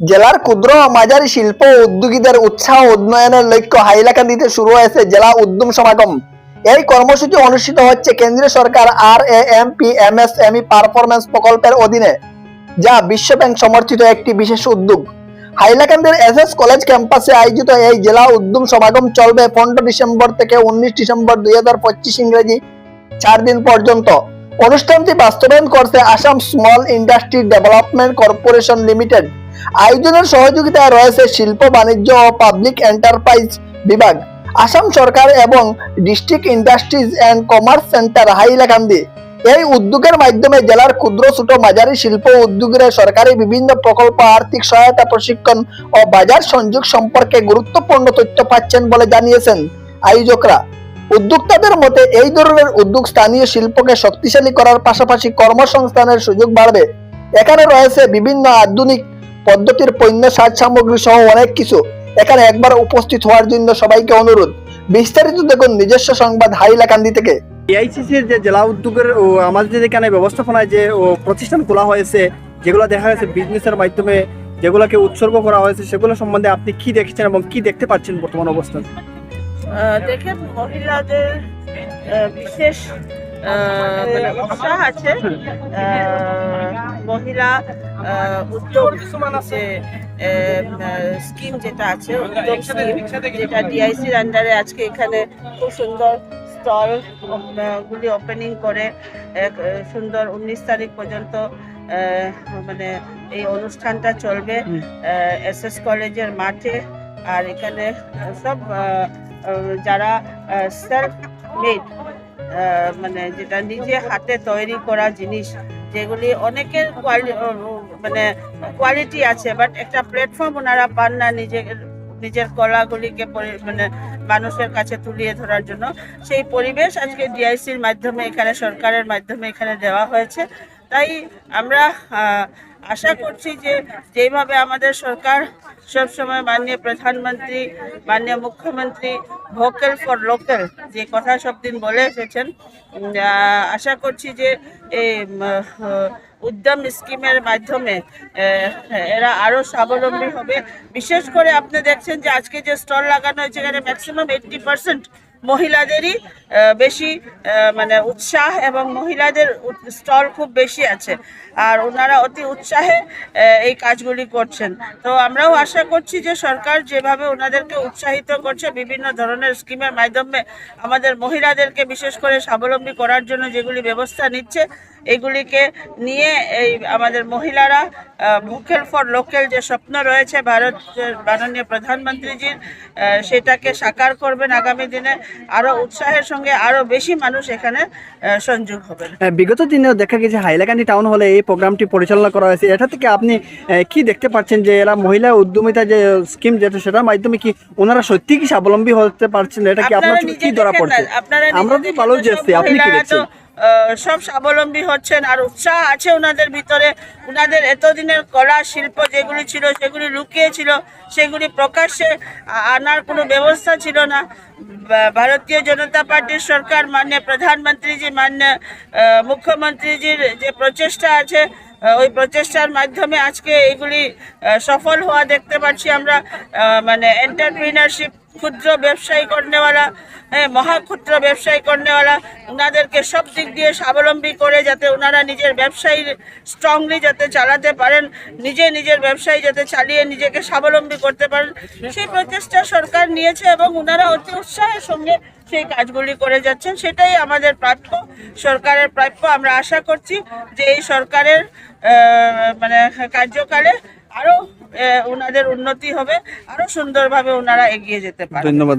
জেলার ক্ষুদ্র মাঝারি শিল্প উদ্যোগীদের উৎসাহ উন্নয়নের লক্ষ্য হাইলাকান্দিতে শুরু হয়েছে জেলা উদ্যম সমাগম। এই কর্মসূচি অনুষ্ঠিত হচ্ছে কেন্দ্রীয় সরকার R A M P M S M E performance প্রকল্পের অধীনে, যা বিশ্বব্যাংক সমর্থিত একটি বিশেষ উদ্যোগ। হাইলাকান্দির এস এস কলেজ ক্যাম্পাসে আয়োজিত এই জেলা উদ্যম সমাগম চলবে পনেরো ডিসেম্বর থেকে উনিশ ডিসেম্বর দুই হাজার পঁচিশ ইংরেজি চার দিন পর্যন্ত। অনুষ্ঠানটি বাস্তবায়ন করছে Assam small industry development corporation limited. আয়োজনের সহযোগিতায় রয়েছে শিল্প, বাণিজ্য ও পাবলিক এন্টারপ্রাইজ বিভাগ, আসাম সরকার এবং district industries and commerce centre Hailakandi. এই উদ্যোগের মাধ্যমে জেলার ক্ষুদ্র ছোট মাঝারি শিল্প উদ্যোগীরা সরকারি বিভিন্ন প্রকল্প, আর্থিক সহায়তা, প্রশিক্ষণ ও বাজার সংযোগ সম্পর্কে গুরুত্বপূর্ণ তথ্য পাচ্ছেন বলে জানিয়েছেন আয়োজকরা। উদ্যোক্তাদের মতে, এই ধরনের উদ্যোগ স্থানীয় শিল্পকে শক্তিশালী করার পাশাপাশি কর্মসংস্থানের সুযোগ বাড়বে। এখানে রয়েছে বিভিন্ন আধুনিক পদ্ধতির পণ্য সাজ সামগ্রী সহ অনেক কিছু এখানে একবার উপস্থিত হওয়ার জন্য সবাইকে অনুরোধ। বিস্তারিত দেখুন নিজস্ব সংবাদ হাইলাকান্দি থেকে। এআইসিসির যে জেলা উদ্যোগের আমাদের যে এখানে ব্যবস্থাপনায় যে ও প্রতিষ্ঠান খোলা হয়েছে যেগুলো দেখা গেছে বিজনেসের মাধ্যমে যেগুলোকে উৎসর্গ করা হয়েছে সেগুলো সম্বন্ধে আপনি কি দেখছেন এবং কি দেখতে পাচ্ছেন বর্তমান অবস্থান? দেখেন মহিলাদের বিশেষ উৎসাহ আছে। মহিলা উদ্যোগ যে স্কিম যেটা আছে উদ্যোগ যেটা ডিআইসির আন্ডারে আজকে এখানে খুব সুন্দর স্টল গুলি ওপেনিং করে এক সুন্দর উনিশ তারিখ পর্যন্ত মানে এই অনুষ্ঠানটা চলবে। এস এস কলেজের মাঠে আর এখানে সব যারা সেলফ মেড মানে যেটা নিজে হাতে তৈরি করা জিনিস যেগুলি অনেকের মানে কোয়ালিটি আছে বাট একটা প্ল্যাটফর্ম ওনারা পান না নিজের নিজের কলাগুলিকে মানে মানুষের কাছে তুলিয়ে ধরার জন্য। সেই পরিবেশ আজকে ডিআইসির মাধ্যমে, এখানে সরকারের মাধ্যমে এখানে দেওয়া হয়েছে। তাই আমরা আশা করছি যে যেভাবে আমাদের সরকার সবসময় মাননীয় প্রধানমন্ত্রী, মাননীয় মুখ্যমন্ত্রী ভোকাল ফর লোকাল যে কথা সব দিন বলে এসেছেন আশা করছি যে এই উদ্যম স্কিমের মাধ্যমে এরা আরও স্বাবলম্বী হবে। বিশেষ করে আপনি দেখছেন যে আজকে যে স্টল লাগানো হয়েছে, এখানে ম্যাক্সিমাম এইট্টি পার্সেন্ট মহিলাদেরই বেশি মানে উৎসাহ এবং মহিলাদের স্টল খুব বেশি আছে। আর ওনারা অতি উৎসাহে এই কাজগুলি করছেন। তো আমরাও আশা করছি যে সরকার যেভাবে ওনাদেরকে উৎসাহিত করছে, বিভিন্ন ধরনের স্কিমের মাধ্যমে আমাদের মহিলাদেরকে বিশেষ করে স্বাবলম্বী করার জন্য যেগুলি ব্যবস্থা নিচ্ছে, এগুলিকে নিয়ে এই আমাদের মহিলারা ভোকেল ফর লোকাল যে স্বপ্ন রয়েছে, ভারতের মাননীয় প্রধানমন্ত্রীজির সেটাকে সাকার করবেন আগামী দিনে। আরও উৎসাহের সঙ্গে আরও বেশি মানুষ এখানে সংযোগ হবে। বিগত দিনেও দেখা গেছে হাইলাকান্দি টাউন হলে এই প্রোগ্রামটি পরিচালনা করা হয়েছে। এটা থেকে আপনি কি দেখতে পাচ্ছেন যে এরা মহিলা উদ্যমিতা যে স্কিম যেটা সেটার মাধ্যমে কি ওনারা সত্যি কি স্বাবলম্বী হতে পারছেন? এটা কি আপনার কি ধরা পড়ছে? আমরা তো ভালো যে যাচ্ছি আপনি কি দেখছেন? সব স্বাবলম্বী হচ্ছেন আর উৎসাহ আছে ওনাদের ভিতরে। ওনাদের এতদিনের কলা শিল্প যেগুলি ছিল সেগুলি লুকিয়ে ছিল সেগুলি প্রকাশ্যে আনার কোনো ব্যবস্থা ছিল না। ভারতীয় জনতা পার্টির সরকার মাননীয় প্রধানমন্ত্রীজি মাননীয় আহ, মুখ্যমন্ত্রীজির যে প্রচেষ্টা আছে ওই প্রচেষ্টার মাধ্যমে আজকে এগুলি সফল হওয়া দেখতে পাচ্ছি আমরা। মানে এন্টারপ্রিনারশিপ ক্ষুদ্র ব্যবসায়ী করনেওয়ালা হ্যাঁ মহা ক্ষুদ্র ব্যবসায়ী করনেওয়ালা ওনাদেরকে সব দিক দিয়ে স্বাবলম্বী করে যাতে ওনারা নিজের ব্যবসায়ী স্ট্রংলি যাতে চালাতে পারেন, নিজে নিজের ব্যবসায়ী যাতে চালিয়ে নিজেকে স্বাবলম্বী করতে পারেন, সেই প্রচেষ্টা সরকার নিয়েছে এবং ওনারা অতি উৎসাহের সঙ্গে সেই কাজগুলি করে যাচ্ছেন। সেটাই আমাদের প্রাপ্য, সরকারের প্রাপ্য। আমরা আশা করছি যে এই সরকারের মানে কার্যকালে আহ, ওনাদের উন্নতি হবে আরও সুন্দরভাবে ওনারা এগিয়ে যেতে পারেন ধন্যবাদ।